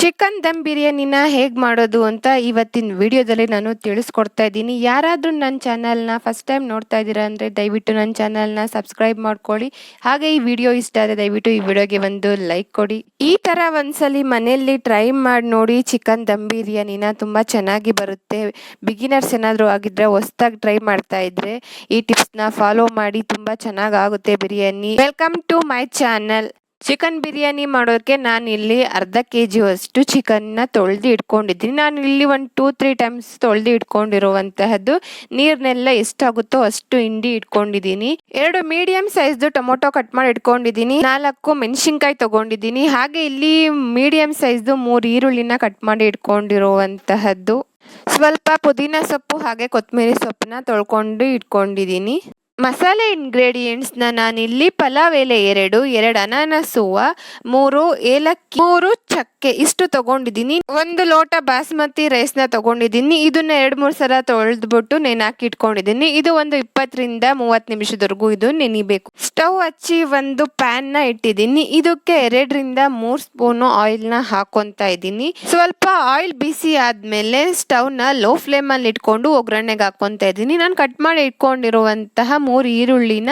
Chicken ದಮ್ ಬಿರಿಯಾನಿನ ಹೇಗೆ ಮಾಡೋದು ಅಂತ ಇವತ್ತಿನ ವಿಡಿಯೋದಲ್ಲಿ ನಾನು ತಿಳಿಸ್ಕೊಡ್ತಾ ಇದ್ದೀನಿ. ಯಾರಾದರೂ ನನ್ನ ಚಾನಲ್ನ ಫಸ್ಟ್ ಟೈಮ್ ನೋಡ್ತಾ ಇದ್ದೀರಾ ಅಂದರೆ ದಯವಿಟ್ಟು ನನ್ನ ಚಾನಲ್ನ ಸಬ್ಸ್ಕ್ರೈಬ್ ಮಾಡ್ಕೊಳ್ಳಿ. ಹಾಗೆ ಈ ವಿಡಿಯೋ ಇಷ್ಟ ಆದರೆ ದಯವಿಟ್ಟು ಈ ವಿಡಿಯೋಗೆ ಒಂದು ಲೈಕ್ ಕೊಡಿ. ಈ ಥರ ಒಂದ್ಸಲಿ ಮನೆಯಲ್ಲಿ ಟ್ರೈ ಮಾಡಿ ನೋಡಿ ಚಿಕನ್ ದಮ್ ಬಿರಿಯಾನಿನ ತುಂಬ ಚೆನ್ನಾಗಿ ಬರುತ್ತೆ. ಬಿಗಿನರ್ಸ್ ಏನಾದರೂ ಆಗಿದ್ರೆ ಹೊಸ್ದಾಗಿ ಟ್ರೈ ಮಾಡ್ತಾ ಇದ್ರೆ ಈ ಟಿಪ್ಸ್ನ ಫಾಲೋ ಮಾಡಿ ತುಂಬ ಚೆನ್ನಾಗಿ ಆಗುತ್ತೆ biryani. Welcome to my channel chicken biryani ಮಾಡೋಕ್ಕೆ ನಾನು ಇಲ್ಲಿ ಅರ್ಧ ಕೆ ಜಿಯಷ್ಟು ಚಿಕನ್ನ ತೊಳೆದು ಇಟ್ಕೊಂಡಿದ್ದೀನಿ. ನಾನು ಇಲ್ಲಿ ಒಂದು ಟೂ ತ್ರೀ ಟೈಮ್ಸ್ ತೊಳೆದು ಇಟ್ಕೊಂಡಿರುವಂತಹದ್ದು. ನೀರನ್ನೆಲ್ಲ ಎಷ್ಟಾಗುತ್ತೋ ಅಷ್ಟು ಹಿಂಡಿ ಇಟ್ಕೊಂಡಿದ್ದೀನಿ. ಎರಡು ಮೀಡಿಯಂ ಸೈಜ್ದು ಟೊಮೊಟೊ ಕಟ್ ಮಾಡಿ ಇಟ್ಕೊಂಡಿದ್ದೀನಿ. ನಾಲ್ಕು ಮೆಣಸಿನ್ಕಾಯಿ ತೊಗೊಂಡಿದ್ದೀನಿ. ಹಾಗೆ ಇಲ್ಲಿ ಮೀಡಿಯಂ ಸೈಜ್ದು ಮೂರು ಈರುಳ್ಳಿನ ಕಟ್ ಮಾಡಿ ಇಟ್ಕೊಂಡಿರುವಂತಹದ್ದು. ಸ್ವಲ್ಪ ಪುದೀನ ಸೊಪ್ಪು ಹಾಗೆ ಕೊತ್ತಂಬರಿ ಸೊಪ್ಪನ್ನ ತೊಳ್ಕೊಂಡು ಇಟ್ಕೊಂಡಿದ್ದೀನಿ. ಮಸಾಲೆ ಇಂಗ್ರೀಡಿಯೆಂಟ್ಸ್ನ ನಾನಿಲ್ಲಿ ಪಲಾವ್ ಎಲೆ ಎರಡು ಎರಡು ಅನಾನಸುವ ಮೂರು ಏಲಕ್ಕಿ, ಮೂರು ಚಕ್ಕೆ, ಇಷ್ಟು ತಗೊಂಡಿದ್ದೀನಿ. ಒಂದು ಲೋಟ ಬಾಸ್ಮತಿ ರೈಸ್ನ ತಗೊಂಡಿದ್ದೀನಿ. ಇದನ್ನ ಎರಡು, ಮೂರು ಸಲ ತೊಳೆದ್ಬಿಟ್ಟು ಹಾಕಿ ಇಟ್ಕೊಂಡಿದ್ದೀನಿ. ಇದು ಒಂದು ಇಪ್ಪತ್ತರಿಂದ ಮೂವತ್ತು ನಿಮಿಷದವರೆಗೂ ಇದು ನೆನಿಬೇಕು. ಸ್ಟವ್ ಹಚ್ಚಿ ಒಂದು ಪ್ಯಾನ್ನ ಇಟ್ಟಿದ್ದೀನಿ. ಇದಕ್ಕೆ ಎರಡರಿಂದ ಮೂರು ಸ್ಪೂನು ಆಯಿಲ್ನ ಹಾಕೊಂತ ಇದ್ದೀನಿ. ಸ್ವಲ್ಪ ಆಯಿಲ್ ಬಿಸಿ ಆದಮೇಲೆ ಸ್ಟವ್ನ ಲೋ ಫ್ಲೇಮಲ್ಲಿ ಇಟ್ಕೊಂಡು ಒಗ್ಗರಣೆಗೆ ಹಾಕೊಂತ ಇದ್ದೀನಿ. ನಾನು ಕಟ್ ಮಾಡಿ ಇಟ್ಕೊಂಡಿರುವಂತಹ ಮೂರು ಈರುಳ್ಳಿನ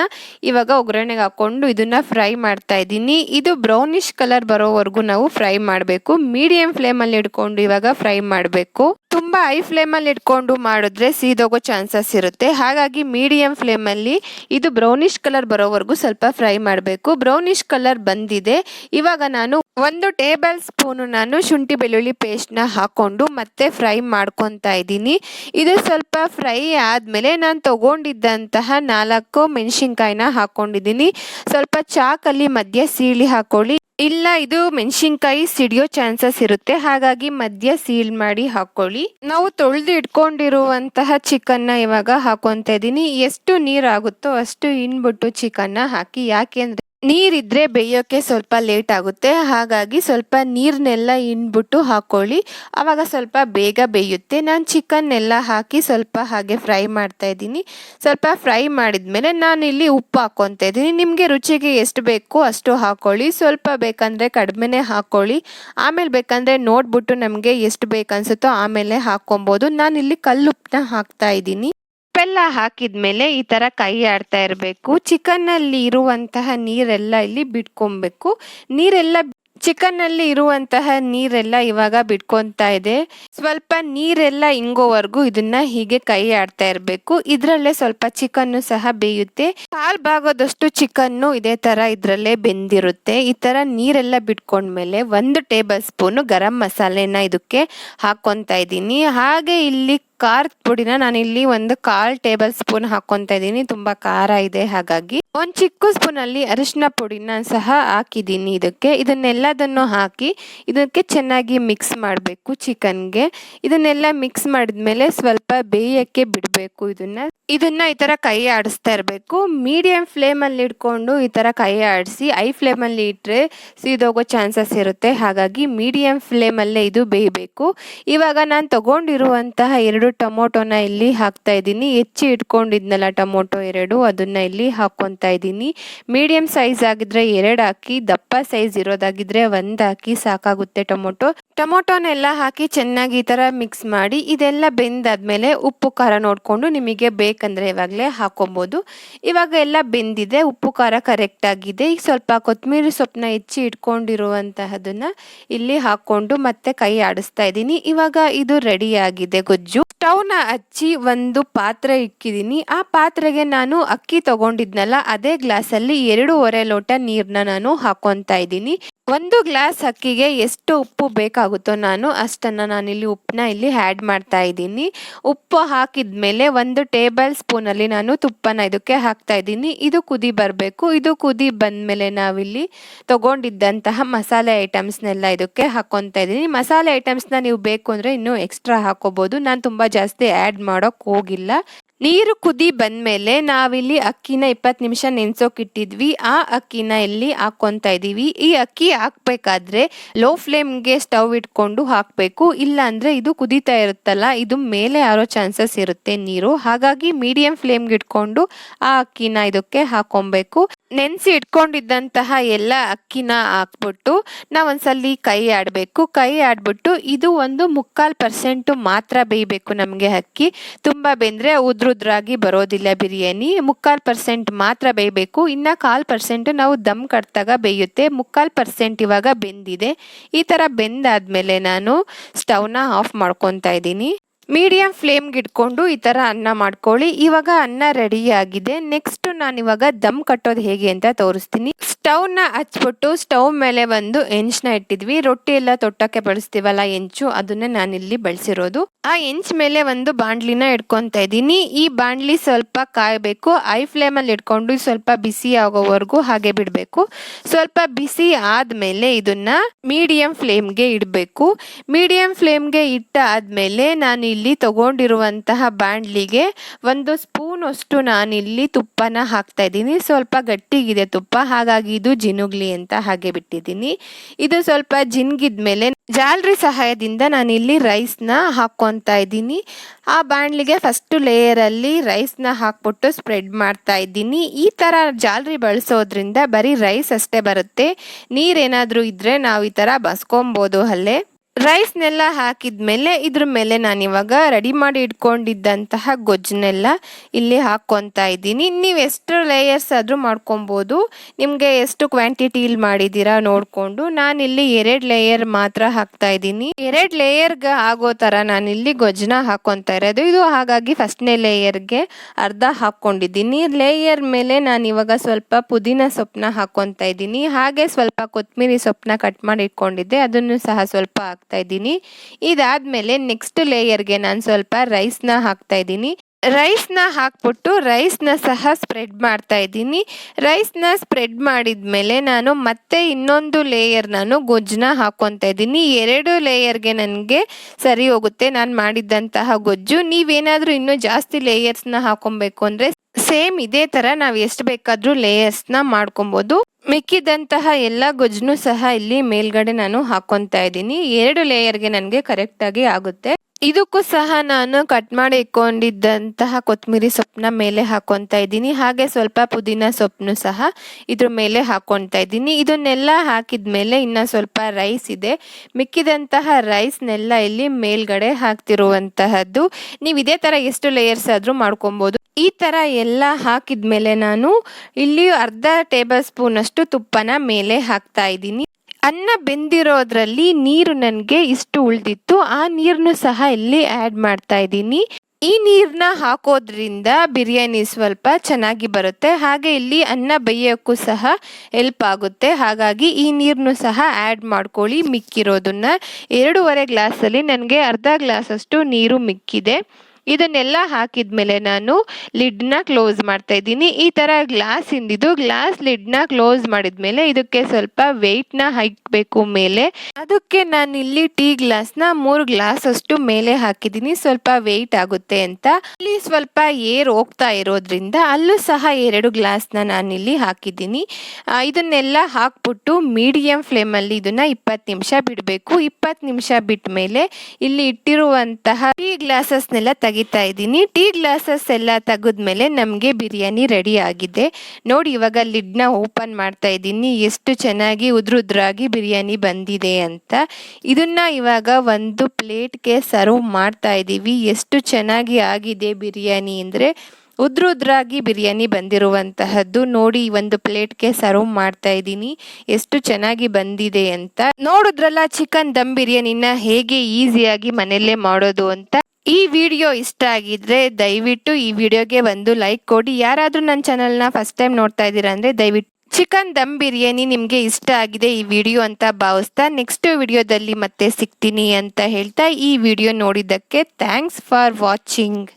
ಇವಾಗ ಒಗ್ಗರಣೆಗೆ ಹಾಕೊಂಡು ಇದನ್ನ ಫ್ರೈ ಮಾಡ್ತಾ ಇದ್ದೀನಿ. ಇದು ಬ್ರೌನಿಶ್ ಕಲರ್ ಬರೋವರೆಗೂ ನಾವು ಫ್ರೈ ಮಾಡಬೇಕು. ಮೀಡಿಯಂ ಫ್ಲೇಮ್ ಅಲ್ಲಿ ಇಟ್ಕೊಂಡು ಇವಾಗ ಫ್ರೈ ಮಾಡಬೇಕು. ತುಂಬಾ ಹೈ ಫ್ಲೇಮ್ ಅಲ್ಲಿ ಇಟ್ಕೊಂಡು ಮಾಡಿದ್ರೆ ಸೀದೋಗೋ ಚಾನ್ಸಸ್ ಇರುತ್ತೆ. ಹಾಗಾಗಿ ಮೀಡಿಯಂ ಫ್ಲೇಮ್ ಅಲ್ಲಿ ಇದು ಬ್ರೌನಿಶ್ ಕಲರ್ ಬರೋವರೆಗೂ ಸ್ವಲ್ಪ ಫ್ರೈ ಮಾಡಬೇಕು. ಬ್ರೌನಿಶ್ ಕಲರ್ ಬಂದಿದೆ. ಇವಾಗ ನಾನು ಒಂದು ಟೇಬಲ್ ಸ್ಪೂನು ನಾನು ಶುಂಠಿ ಬೆಳ್ಳುಳ್ಳಿ ಪೇಸ್ಟ್ನ ಹಾಕೊಂಡು ಮತ್ತೆ ಫ್ರೈ ಮಾಡ್ಕೊತಾ ಇದ್ದೀನಿ. ಇದು ಸ್ವಲ್ಪ ಫ್ರೈ ಆದಮೇಲೆ ನಾನು ತೊಗೊಂಡಿದ್ದಂತಹ ನಾಲ್ಕು ಮೆಣಸಿನ್ಕಾಯಿನ ಹಾಕೊಂಡಿದ್ದೀನಿ. ಸ್ವಲ್ಪ ಚಾಕಲ್ಲಿ ಮಧ್ಯ ಸೀಳಿ ಹಾಕೊಳ್ಳಿ. ಇಲ್ಲ, ಇದು ಮೆಣಸಿನ್ಕಾಯಿ ಸಿಡಿಯೋ ಚಾನ್ಸಸ್ ಇರುತ್ತೆ. ಹಾಗಾಗಿ ಮಧ್ಯ ಸೀಲ್ ಮಾಡಿ ಹಾಕೊಳ್ಳಿ. ನಾವು ತೊಳೆದು ಇಟ್ಕೊಂಡಿರುವಂತಹ ಚಿಕನ್ನ ಇವಾಗ ಹಾಕೊತಾ ಇದ್ದೀನಿ. ಎಷ್ಟು ನೀರಾಗುತ್ತೋ ಅಷ್ಟು ಇನ್ಬಿಟ್ಟು ಚಿಕನ್ನ ಹಾಕಿ. ಯಾಕೆ ಅಂದ್ರೆ ನೀರಿದ್ರೆ ಬೇಯೋಕ್ಕೆ ಸ್ವಲ್ಪ ಲೇಟ್ ಆಗುತ್ತೆ. ಹಾಗಾಗಿ ಸ್ವಲ್ಪ ನೀರನ್ನೆಲ್ಲ ಇನ್ಬಿಟ್ಟು ಹಾಕ್ಕೊಳ್ಳಿ ಆವಾಗ ಸ್ವಲ್ಪ ಬೇಗ ಬೇಯುತ್ತೆ. ನಾನು ಚಿಕನ್ನೆಲ್ಲ ಹಾಕಿ ಸ್ವಲ್ಪ ಹಾಗೆ ಫ್ರೈ ಮಾಡ್ತಾ ಇದ್ದೀನಿ. ಸ್ವಲ್ಪ ಫ್ರೈ ಮಾಡಿದ್ಮೇಲೆ ನಾನು ಇಲ್ಲಿ ಉಪ್ಪು ಹಾಕ್ಕೊತಾ ಇದ್ದೀನಿ. ನಿಮಗೆ ರುಚಿಗೆ ಎಷ್ಟು ಬೇಕೋ ಅಷ್ಟು ಹಾಕ್ಕೊಳ್ಳಿ ಸ್ವಲ್ಪ ಬೇಕಂದರೆ ಕಡಿಮೆನೇ ಹಾಕ್ಕೊಳ್ಳಿ ಆಮೇಲೆ ಬೇಕಂದರೆ ನೋಡ್ಬಿಟ್ಟು ನಮಗೆ ಎಷ್ಟು ಬೇಕನ್ಸುತ್ತೋ ಆಮೇಲೆ ಹಾಕ್ಕೊಬೋದು ನಾನು ಇಲ್ಲಿ ಕಲ್ಲುಪ್ಪನ್ನ ಹಾಕ್ತಾ ಇದ್ದೀನಿ. ಉಪ್ಪೆಲ್ಲ ಹಾಕಿದ್ಮೇಲೆ ಈ ತರ ಕೈ ಆಡ್ತಾ ಇರಬೇಕು. ಚಿಕನ್ ಅಲ್ಲಿ ಇರುವಂತಹ ನೀರೆಲ್ಲ ಇಲ್ಲಿ ಬಿಟ್ಕೊಬೇಕು. ನೀರೆಲ್ಲ ಚಿಕನ್ ಅಲ್ಲಿ ಇರುವಂತಹ ನೀರೆಲ್ಲ ಇವಾಗ ಬಿಟ್ಕೊಂತಾ ಇದೆ. ಸ್ವಲ್ಪ ನೀರೆಲ್ಲ ಇಂಗೋವರೆಗೂ ಇದನ್ನ ಹೀಗೆ ಕೈ ಆಡ್ತಾ ಇರಬೇಕು. ಇದ್ರಲ್ಲೇ ಸ್ವಲ್ಪ ಚಿಕನ್ನು ಸಹ ಬೇಯುತ್ತೆ. ಕಾಲ್ ಭಾಗದಷ್ಟು ಚಿಕನ್ನು ಇದೇ ತರ ಇದ್ರಲ್ಲೇ ಬೆಂದಿರುತ್ತೆ. ಈ ತರ ನೀರೆಲ್ಲ ಬಿಟ್ಕೊಂಡ್ಮೇಲೆ ಒಂದು ಟೇಬಲ್ ಸ್ಪೂನ್ ಗರಂ ಮಸಾಲೆನ ಇದಕ್ಕೆ ಹಾಕೊಂತ ಇದ್ದೀನಿ. ಹಾಗೆ ಇಲ್ಲಿ ಖಾರದ ಪುಡಿನ ಇಲ್ಲಿ ಒಂದು ಕಾಲ್ ಟೇಬಲ್ ಸ್ಪೂನ್ ಹಾಕೊಂತ ಇದ್ದೀನಿ ತುಂಬಾ ಖಾರ ಇದೆ ಹಾಗಾಗಿ. ಒಂದ್ ಚಿಕ್ಕ ಸ್ಪೂನ್ ಅಲ್ಲಿ ಅರಿಶಿನ ಪುಡಿನ ಸಹ ಹಾಕಿದ್ದೀನಿ ಇದಕ್ಕೆ. ಇದನ್ನೆಲ್ಲದನ್ನು ಹಾಕಿ ಇದಕ್ಕೆ ಚೆನ್ನಾಗಿ ಮಿಕ್ಸ್ ಮಾಡಬೇಕು ಚಿಕನ್ಗೆ. ಇದನ್ನೆಲ್ಲ ಮಿಕ್ಸ್ ಮಾಡಿದ್ಮೇಲೆ ಸ್ವಲ್ಪ ಬೇಯಕ್ಕೆ ಬಿಡಬೇಕು ಇದನ್ನ. ಇದನ್ನ ಈ ತರ ಕೈ ಆಡಿಸ್ತಾ ಇರಬೇಕು. ಮೀಡಿಯಂ ಫ್ಲೇಮ್ ಅಲ್ಲಿ ಇಟ್ಕೊಂಡು ಈ ತರ ಕೈ ಆಡಿಸಿ ಐ ಫ್ಲೇಮ್ ಅಲ್ಲಿ ಇಟ್ರೆ ಸೀದೋಗೋ ಚಾನ್ಸಸ್ ಇರುತ್ತೆ. ಹಾಗಾಗಿ ಮೀಡಿಯಂ ಫ್ಲೇಮ್ ಅಲ್ಲೇ ಇದು ಬೇಯಬೇಕು. ಇವಾಗ ನಾನು ತಗೊಂಡಿರುವಂತಹ ಎರಡು ಟೊಮೊಟೊನ ಇಲ್ಲಿ ಹಾಕ್ತಾ ಇದ್ದೀನಿ. ಹೆಚ್ಚಿ ಇಟ್ಕೊಂಡಿದ್ನಲ್ಲ ಟೊಮೊಟೊ ಎರಡು, ಅದನ್ನ ಇಲ್ಲಿ ಹಾಕ್ಕೊತಾ ಇದ್ದೀನಿ. ಮೀಡಿಯಂ ಸೈಜ್ ಆಗಿದ್ರೆ ಎರಡು ಹಾಕಿ, ದಪ್ಪ ಸೈಜ್ ಇರೋದಾಗಿದ್ರೆ ಒಂದ್ ಹಾಕಿ ಸಾಕಾಗುತ್ತೆ ಟೊಮೊಟೊ. ಟೊಮೊಟೊನೆಲ್ಲ ಹಾಕಿ ಚೆನ್ನಾಗಿ ಈ ತರ ಮಿಕ್ಸ್ ಮಾಡಿ, ಇದೆಲ್ಲ ಬೆಂದಾದ್ಮೇಲೆ ಉಪ್ಪು, ಖಾರ ನೋಡ್ಕೊಂಡು ನಿಮಗೆ ಬೇಕಂದ್ರೆ ಇವಾಗಲೇ ಹಾಕೊಬೋದು ಇವಾಗ ಎಲ್ಲ ಬೆಂದಿದೆ, ಉಪ್ಪು, ಖಾರ ಕರೆಕ್ಟ್ ಆಗಿದೆ. ಈಗ ಸ್ವಲ್ಪ ಕೊತ್ತಂಬರಿ ಸೊಪ್ಪನ್ನ ಹೆಚ್ಚಿ ಇಟ್ಕೊಂಡಿರುವಂತಹದನ್ನ ಇಲ್ಲಿ ಹಾಕೊಂಡು ಮತ್ತೆ ಕೈ ಆಡಿಸ್ತಾ ಇದ್ದೀನಿ. ಇವಾಗ ಇದು ರೆಡಿ ಆಗಿದೆ ಗೊಜ್ಜು. ಸ್ಟವ್ನ ಹಚ್ಚಿ ಒಂದು ಪಾತ್ರೆ ಇಕ್ಕಿದ್ದೀನಿ. ಆ ಪಾತ್ರೆಗೆ ನಾನು ಅಕ್ಕಿ ತಗೊಂಡಿದ್ನಲ್ಲ, ಅದೇ ಗ್ಲಾಸಲ್ಲಿ ಎರಡೂವರೆ ಲೋಟ ನೀರನ್ನ ನಾನು ಹಾಕೊತಾ ಇದ್ದೀನಿ. ಒಂದು ಗ್ಲಾಸ್ ಅಕ್ಕಿಗೆ ಎಷ್ಟು ಉಪ್ಪು ಬೇಕಾಗುತ್ತೋ ನಾನು ಅಷ್ಟನ್ನು ನಾನಿಲ್ಲಿ ಉಪ್ಪನ್ನ ಇಲ್ಲಿ ಆ್ಯಡ್ ಮಾಡ್ತಾ ಇದ್ದೀನಿ. ಉಪ್ಪು ಹಾಕಿದ ಮೇಲೆ ಒಂದು ಟೇಬಲ್ ಸ್ಪೂನಲ್ಲಿ ನಾನು ತುಪ್ಪನ ಇದಕ್ಕೆ ಹಾಕ್ತಾ ಇದ್ದೀನಿ. ಇದು ಕುದಿ ಬರಬೇಕು. ಇದು ಕುದಿ ಬಂದ ಮೇಲೆ ನಾವಿಲ್ಲಿ ತೊಗೊಂಡಿದ್ದಂತಹ ಮಸಾಲೆ ಐಟಮ್ಸ್ನೆಲ್ಲ ಇದಕ್ಕೆ ಹಾಕ್ಕೊತಾ ಇದ್ದೀನಿ. ಮಸಾಲೆ ಐಟಮ್ಸ್ನ ನೀವು ಬೇಕು ಅಂದರೆ ಇನ್ನೂ ಎಕ್ಸ್ಟ್ರಾ ಹಾಕ್ಕೋಬೋದು ನಾನು ತುಂಬ ಜಾಸ್ತಿ ಆ್ಯಡ್ ಮಾಡೋಕ್ಕೆ ಹೋಗಿಲ್ಲ. ನೀರು ಕುದಿ ಬಂದಮೇಲೆ ನಾವಿಲ್ಲಿ ಅಕ್ಕಿನ ಇಪ್ಪತ್ತು ನಿಮಿಷ ನೆನ್ಸೋಕ್ ಇಟ್ಟಿದ್ವಿ ಆ ಅಕ್ಕಿನ ಇಲ್ಲಿ ಹಾಕ್ಕೊತಾ ಇದೀವಿ ಈ ಅಕ್ಕಿ ಹಾಕ್ಬೇಕಾದ್ರೆ ಲೋ ಫ್ಲೇಮ್ಗೆ ಸ್ಟವ್ ಇಟ್ಕೊಂಡು ಹಾಕಬೇಕು. ಇಲ್ಲ ಅಂದ್ರೆ ಇದು ಕುದೀತಾ ಇರುತ್ತಲ್ಲ, ಇದು ಮೇಲೆ ಆರೋ ಚಾನ್ಸಸ್ ಇರುತ್ತೆ ನೀರು. ಹಾಗಾಗಿ ಮೀಡಿಯಂ ಫ್ಲೇಮ್ಗೆ ಇಟ್ಕೊಂಡು ಆ ಅಕ್ಕಿನ ಇದಕ್ಕೆ ಹಾಕೊಬೇಕು ನೆನೆಸಿ ಇಟ್ಕೊಂಡಿದ್ದಂತಹ ಎಲ್ಲ ಅಕ್ಕಿನ ಹಾಕ್ಬಿಟ್ಟು ನಾವು ಒಂದ್ಸಲಿ ಕೈ ಆಡಬೇಕು. ಕೈ ಆಡ್ಬಿಟ್ಟು ಇದು ಒಂದು ಮುಕ್ಕಾಲು ಪರ್ಸೆಂಟು ಮಾತ್ರ ಬೇಯಬೇಕು ನಮಗೆ ಅಕ್ಕಿ. ತುಂಬ ಬೆಂದರೆ ಉದ್ರುದ್ರಾಗಿ ಬರೋದಿಲ್ಲ ಬಿರಿಯಾನಿ. ಮುಕ್ಕಾಲು ಪರ್ಸೆಂಟ್ ಮಾತ್ರ ಬೇಯಬೇಕು. ಇನ್ನು ಕಾಲು ಪರ್ಸೆಂಟ್ ನಾವು ದಮ್ ಕಟ್ಟಿದಾಗ ಬೇಯುತ್ತೆ. ಮುಕ್ಕಾಲು ಪರ್ಸೆಂಟ್ ಇವಾಗ ಬೆಂದಿದೆ. ಈ ಥರ ಬೆಂದಾದ್ಮೇಲೆ ನಾನು ಸ್ಟವ್ನ ಆಫ್ ಮಾಡ್ಕೊತಾ ಇದ್ದೀನಿ. ಮೀಡಿಯಂ ಫ್ಲೇಮ್ಗೆ ಇಟ್ಕೊಂಡು ಈ ಥರ ಅನ್ನ ಮಾಡ್ಕೊಳ್ಳಿ. ಇವಾಗ ಅನ್ನ ರೆಡಿ ಆಗಿದೆ. ನೆಕ್ಸ್ಟ್ ನಾನು ಇವಾಗ ದಮ್ ಕಟ್ಟೋದು ಹೇಗೆ ಅಂತ ತೋರಿಸ್ತೀನಿ. ಸ್ಟವ್ನ ಹಚ್ಬಿಟ್ಟು ಸ್ಟವ್ ಮೇಲೆ ಒಂದು ಹೆಂಚ್ನ ಇಟ್ಟಿದ್ವಿ. ರೊಟ್ಟಿ ಎಲ್ಲ ತೊಟ್ಟಕ್ಕೆ ಬಳಸ್ತೀವಲ್ಲ ಎಂಚು ಅದನ್ನೇ ನಾನಿಲ್ಲಿ ಬಳಸಿರೋದು. ಆ ಎಂಚ್ ಮೇಲೆ ಒಂದು ಬಾಂಡ್ಲಿನ ಇಟ್ಕೊತಾ ಇದ್ದೀನಿ. ಈ ಬಾಂಡ್ಲಿ ಸ್ವಲ್ಪ ಕಾಯಬೇಕು. ಐ ಫ್ಲೇಮಲ್ಲಿ ಇಟ್ಕೊಂಡು ಸ್ವಲ್ಪ ಬಿಸಿ ಆಗೋವರೆಗೂ ಹಾಗೆ ಬಿಡಬೇಕು. ಸ್ವಲ್ಪ ಬಿಸಿ ಆದಮೇಲೆ ಇದನ್ನ ಮೀಡಿಯಂ ಫ್ಲೇಮ್ಗೆ ಇಡಬೇಕು. ಮೀಡಿಯಂ ಫ್ಲೇಮ್ಗೆ ಇಟ್ಟ ಆದ್ಮೇಲೆ ನಾನು ಇಲ್ಲಿ ತಗೊಂಡಿರುವಂತಹ ಬಾಂಡ್ಲಿಗೆ ಒಂದು ಸ್ಪೂನ್ ಅಷ್ಟು ನಾನಿಲ್ಲಿ ತುಪ್ಪನ ಹಾಕ್ತಾ ಇದ್ದೀನಿ. ಸ್ವಲ್ಪ ಗಟ್ಟಿಗಿದೆ ತುಪ್ಪ, ಹಾಗಾಗಿ ಇದು ಜಿನುಗ್ಲಿ ಅಂತ ಹಾಗೆ ಬಿಟ್ಟಿದ್ದೀನಿ. ಇದು ಸ್ವಲ್ಪ ಜಿನ್ಗಿದ್ಮೇಲೆ ಜಾಲ್ರಿ ಸಹಾಯದಿಂದ ನಾನಿಲ್ಲಿ ರೈಸ್ನ ಹಾಕ್ಕೊತಾ ಇದ್ದೀನಿ. ಆ ಬಾಣಲಿಗೆ ಫಸ್ಟ್ ಲೇಯರಲ್ಲಿ ರೈಸ್ನ ಹಾಕ್ಬಿಟ್ಟು ಸ್ಪ್ರೆಡ್ ಮಾಡ್ತಾ ಇದ್ದೀನಿ. ಈ ಥರ ಜಾಲ್ರಿ ಬಳಸೋದ್ರಿಂದ ಬರೀ ರೈಸ್ ಅಷ್ಟೇ ಬರುತ್ತೆ. ನೀರೇನಾದರೂ ಇದ್ದರೆ ನಾವು ಈ ಥರ ಬಸ್ಕೊಬೋದು ಅಲ್ಲೇ. ರೈಸ್ನೆಲ್ಲ ಹಾಕಿದ್ಮೇಲೆ ಇದ್ರ ಮೇಲೆ ನಾನು ಇವಾಗ ರೆಡಿ ಮಾಡಿ ಇಟ್ಕೊಂಡಿದ್ದಂತಹ ಗೊಜ್ಜನ್ನೆಲ್ಲ ಇಲ್ಲಿ ಹಾಕ್ಕೊತಾ ಇದ್ದೀನಿ. ನೀವು ಎಷ್ಟು ಲೇಯರ್ಸ್ ಆದರೂ ಮಾಡ್ಕೊಬೋದು. ನಿಮಗೆ ಎಷ್ಟು ಕ್ವಾಂಟಿಟಿಲಿ ಮಾಡಿದ್ದೀರಾ ನೋಡಿಕೊಂಡು ಇಲ್ಲಿ ಎರಡು ಲೇಯರ್ ಮಾತ್ರ ಹಾಕ್ತಾ ಇದ್ದೀನಿ. ಎರಡು ಲೇಯರ್ಗೆ ಆಗೋ ಥರ ನಾನಿಲ್ಲಿ ಗೊಜ್ಜನ ಹಾಕ್ಕೊತಾ ಇರೋದು. ಇದು ಹಾಗಾಗಿ ಫಸ್ಟ್ನೇ ಲೇಯರ್ಗೆ ಅರ್ಧ ಹಾಕ್ಕೊಂಡಿದ್ದೀನಿ. ಲೇಯರ್ ಮೇಲೆ ನಾನು ಇವಾಗ ಸ್ವಲ್ಪ ಪುದೀನ ಸೊಪ್ಪನ್ನ ಹಾಕ್ಕೊತಾ ಇದ್ದೀನಿ. ಹಾಗೆ ಸ್ವಲ್ಪ ಕೊತ್ತಂಬರಿ ಸೊಪ್ಪನ್ನ ಕಟ್ ಮಾಡಿ ಇಟ್ಕೊಂಡಿದ್ದೆ. ಅದನ್ನು ಸಹ ಸ್ವಲ್ಪ ಹಾಕ್ತಾ ಇದ್ದೀನಿ. ಇದಾದ್ಮೇಲೆ ನೆಕ್ಸ್ಟ್ ಲೇಯರ್ಗೆ ನಾನು ಸ್ವಲ್ಪ ರೈಸ್ನ ಹಾಕ್ತಾ ಇದ್ದೀನಿ. ರೈಸ್ನ ಹಾಕ್ಬಿಟ್ಟು ರೈಸ್ನ ಸಹ ಸ್ಪ್ರೆಡ್ ಮಾಡ್ತಾ ಇದ್ದೀನಿ. ರೈಸ್ನ ಸ್ಪ್ರೆಡ್ ಮಾಡಿದ್ಮೇಲೆ ನಾನು ಮತ್ತೆ ಇನ್ನೊಂದು ಲೇಯರ್ ನಾನು ಗೊಜ್ಜನ್ನ ಹಾಕ್ಕೊತಾ ಇದ್ದೀನಿ. ಎರಡು ಲೇಯರ್ಗೆ ನನಗೆ ಸರಿ ಹೋಗುತ್ತೆ. ನಾನು ಮಾಡಿದ್ದಂತಹ ಗೊಜ್ಜು. ನೀವೇನಾದರೂ ಇನ್ನೂ ಜಾಸ್ತಿ ಲೇಯರ್ಸ್ನ ಹಾಕೊಬೇಕು ಅಂದರೆ ಸೇಮ್ ಇದೇ ಥರ ನಾವು ಎಷ್ಟು ಬೇಕಾದರೂ ಲೇಯರ್ಸ್ನ ಮಾಡ್ಕೊಬೋದು. ಮಿಕ್ಕಿದಂತಹ ಎಲ್ಲ ಗೊಜ್ಜನ್ನು ಸಹ ಇಲ್ಲಿ ಮೇಲ್ಗಡೆ ನಾನು ಹಾಕೊತಾ ಇದ್ದೀನಿ. ಎರಡು ಲೇಯರ್ಗೆ ನನಗೆ ಕರೆಕ್ಟಾಗಿ ಆಗುತ್ತೆ. ಇದಕ್ಕೂ ಸಹ ನಾನು ಕಟ್ ಮಾಡಿ ಇಟ್ಕೊಂಡಿದ್ದಂತಹ ಕೊತ್ತಂಬರಿ ಸೊಪ್ಪನ್ನ ಮೇಲೆ ಹಾಕೊತಾ ಇದ್ದೀನಿ. ಹಾಗೆ ಸ್ವಲ್ಪ ಪುದೀನ ಸೊಪ್ಪನ್ನು ಸಹ ಇದ್ರ ಮೇಲೆ ಹಾಕೊತಾ ಇದ್ದೀನಿ. ಇದನ್ನೆಲ್ಲ ಹಾಕಿದ್ಮೇಲೆ ಇನ್ನು ಸ್ವಲ್ಪ ರೈಸ್ ಇದೆ. ಮಿಕ್ಕಿದಂತಹ ರೈಸ್ನೆಲ್ಲ ಇಲ್ಲಿ ಮೇಲ್ಗಡೆ ಹಾಕ್ತಿರುವಂತಹದ್ದು. ನೀವು ಇದೇ ಥರ ಎಷ್ಟು ಲೇಯರ್ಸ್ ಆದರೂ ಮಾಡ್ಕೊಬೋದು ಈ ಥರ ಎಲ್ಲ ಹಾಕಿದ್ಮೇಲೆ ನಾನು ಇಲ್ಲಿ ಅರ್ಧ ಟೇಬಲ್ ಸ್ಪೂನ್ ಅಷ್ಟು ತುಪ್ಪನ ಮೇಲೆ ಹಾಕ್ತಾ ಇದ್ದೀನಿ. ಅನ್ನ ಬೆಂದಿರೋದ್ರಲ್ಲಿ ನೀರು ನನಗೆ ಇಷ್ಟು ಉಳಿದಿತ್ತು. ಆ ನೀರನ್ನು ಸಹ ಇಲ್ಲಿ ಆ್ಯಡ್ ಮಾಡ್ತಾ ಇದ್ದೀನಿ. ಈ ನೀರನ್ನ ಹಾಕೋದ್ರಿಂದ ಬಿರಿಯಾನಿ ಸ್ವಲ್ಪ ಚೆನ್ನಾಗಿ ಬರುತ್ತೆ. ಹಾಗೆ ಇಲ್ಲಿ ಅನ್ನ ಬೇಯೋಕ್ಕೂ ಸಹ ಹೆಲ್ಪ್ ಆಗುತ್ತೆ. ಹಾಗಾಗಿ ಈ ನೀರನ್ನು ಸಹ ಆ್ಯಡ್ ಮಾಡ್ಕೊಳ್ಳಿ ಮಿಕ್ಕಿರೋದನ್ನ. ಎರಡೂವರೆ ಗ್ಲಾಸಲ್ಲಿ ನನಗೆ ಅರ್ಧ ಗ್ಲಾಸಷ್ಟು ನೀರು ಮಿಕ್ಕಿದೆ. ಇದನ್ನೆಲ್ಲ ಹಾಕಿದ್ಮೇಲೆ ನಾನು ಲಿಡ್ನ ಕ್ಲೋಸ್ ಮಾಡ್ತಾ ಇದ್ದೀನಿ. ಈ ಥರ ಗ್ಲಾಸ್ ಇಂದಿದ್ದು ಗ್ಲಾಸ್ ಲಿಡ್ನ ಕ್ಲೋಸ್ ಮಾಡಿದ್ಮೇಲೆ ಇದಕ್ಕೆ ಸ್ವಲ್ಪ ವೆಯ್ಟ್ನ ಹಾಕಬೇಕು ಮೇಲೆ. ಅದಕ್ಕೆ ನಾನು ಇಲ್ಲಿ ಟೀ ಗ್ಲಾಸ್ನ ಮೂರು ಗ್ಲಾಸ್ ಅಷ್ಟು ಮೇಲೆ ಹಾಕಿದ್ದೀನಿ. ಸ್ವಲ್ಪ ವೆಯ್ಟ್ ಆಗುತ್ತೆ ಅಂತ. ಇಲ್ಲಿ ಸ್ವಲ್ಪ ಏರ್ ಹೋಗ್ತಾ ಇರೋದ್ರಿಂದ ಅಲ್ಲೂ ಸಹ ಎರಡು ಗ್ಲಾಸ್ನ ಇಲ್ಲಿ ಹಾಕಿದ್ದೀನಿ. ಇದನ್ನೆಲ್ಲ ಹಾಕ್ಬಿಟ್ಟು ಮೀಡಿಯಂ ಫ್ಲೇಮಲ್ಲಿ ಇದನ್ನ ಇಪ್ಪತ್ತು ನಿಮಿಷ ಬಿಡಬೇಕು. ಇಪ್ಪತ್ತು ನಿಮಿಷ ಬಿಟ್ಟ ಮೇಲೆ ಇಲ್ಲಿ ಇಟ್ಟಿರುವಂತಹ ಟೀ ಗ್ಲಾಸಸ್ನೆಲ್ಲ ತೆಗಿತಾ ಇದ್ದೀನಿ. ಟೀ ಗ್ಲಾಸಸ್ ಎಲ್ಲ ತೆಗೆದ್ಮೇಲೆ ನಮಗೆ ಬಿರಿಯಾನಿ ರೆಡಿ ಆಗಿದೆ. ನೋಡಿ, ಇವಾಗ ಲಿಡ್ನ ಓಪನ್ ಮಾಡ್ತಾ ಇದ್ದೀನಿ. ಎಷ್ಟು ಚೆನ್ನಾಗಿ ಉದ್ರುದ್ರಾಗಿ ಬಿರಿಯಾನಿ ಬಂದಿದೆ ಅಂತ. ಇದನ್ನ ಇವಾಗ ಒಂದು ಪ್ಲೇಟ್ಗೆ ಸರ್ವ್ ಮಾಡ್ತಾ ಇದ್ದೀವಿ. ಎಷ್ಟು ಚೆನ್ನಾಗಿ ಆಗಿದೆ ಬಿರಿಯಾನಿ ಅಂದರೆ, ಉದ್ರುದ್ರಾಗಿ ಬಿರಿಯಾನಿ ಬಂದಿರುವಂತಹದ್ದು. ನೋಡಿ, ಒಂದು ಪ್ಲೇಟ್ಗೆ ಸರ್ವ್ ಮಾಡ್ತಾ ಇದ್ದೀನಿ. ಎಷ್ಟು ಚೆನ್ನಾಗಿ ಬಂದಿದೆ ಅಂತ. ನೋಡಿದ್ರಲ್ಲ ಚಿಕನ್ ದಮ್ ಬಿರಿಯಾನಿನ ಹೇಗೆ ಈಸಿಯಾಗಿ ಮನೆಯಲ್ಲೇ ಮಾಡೋದು ಅಂತ. ಈ ವಿಡಿಯೋ ಇಷ್ಟ ಆಗಿದ್ರೆ ದಯವಿಟ್ಟು ಈ ವಿಡಿಯೋಗೆ ಒಂದು ಲೈಕ್ ಕೊಡಿ. ಯಾರಾದರೂ ನನ್ನ ಚಾನಲ್ನ ಫಸ್ಟ್ ಟೈಮ್ ನೋಡ್ತಾ ಇದ್ದೀರಾ ಅಂದರೆ ದಯವಿಟ್ಟು ಚಿಕನ್ ದಮ್ ಬಿರಿಯಾನಿ ನಿಮಗೆ ಇಷ್ಟ ಆಗಿದೆ ಈ ವಿಡಿಯೋ ಅಂತ ಭಾವಿಸ್ತಾ ನೆಕ್ಸ್ಟ್ ವಿಡಿಯೋದಲ್ಲಿ ಮತ್ತೆ ಸಿಗ್ತೀನಿ ಅಂತ ಹೇಳ್ತಾ ಈ ವಿಡಿಯೋ ನೋಡಿದ್ದಕ್ಕೆ ಥ್ಯಾಂಕ್ಸ್ ಫಾರ್ ವಾಚಿಂಗ್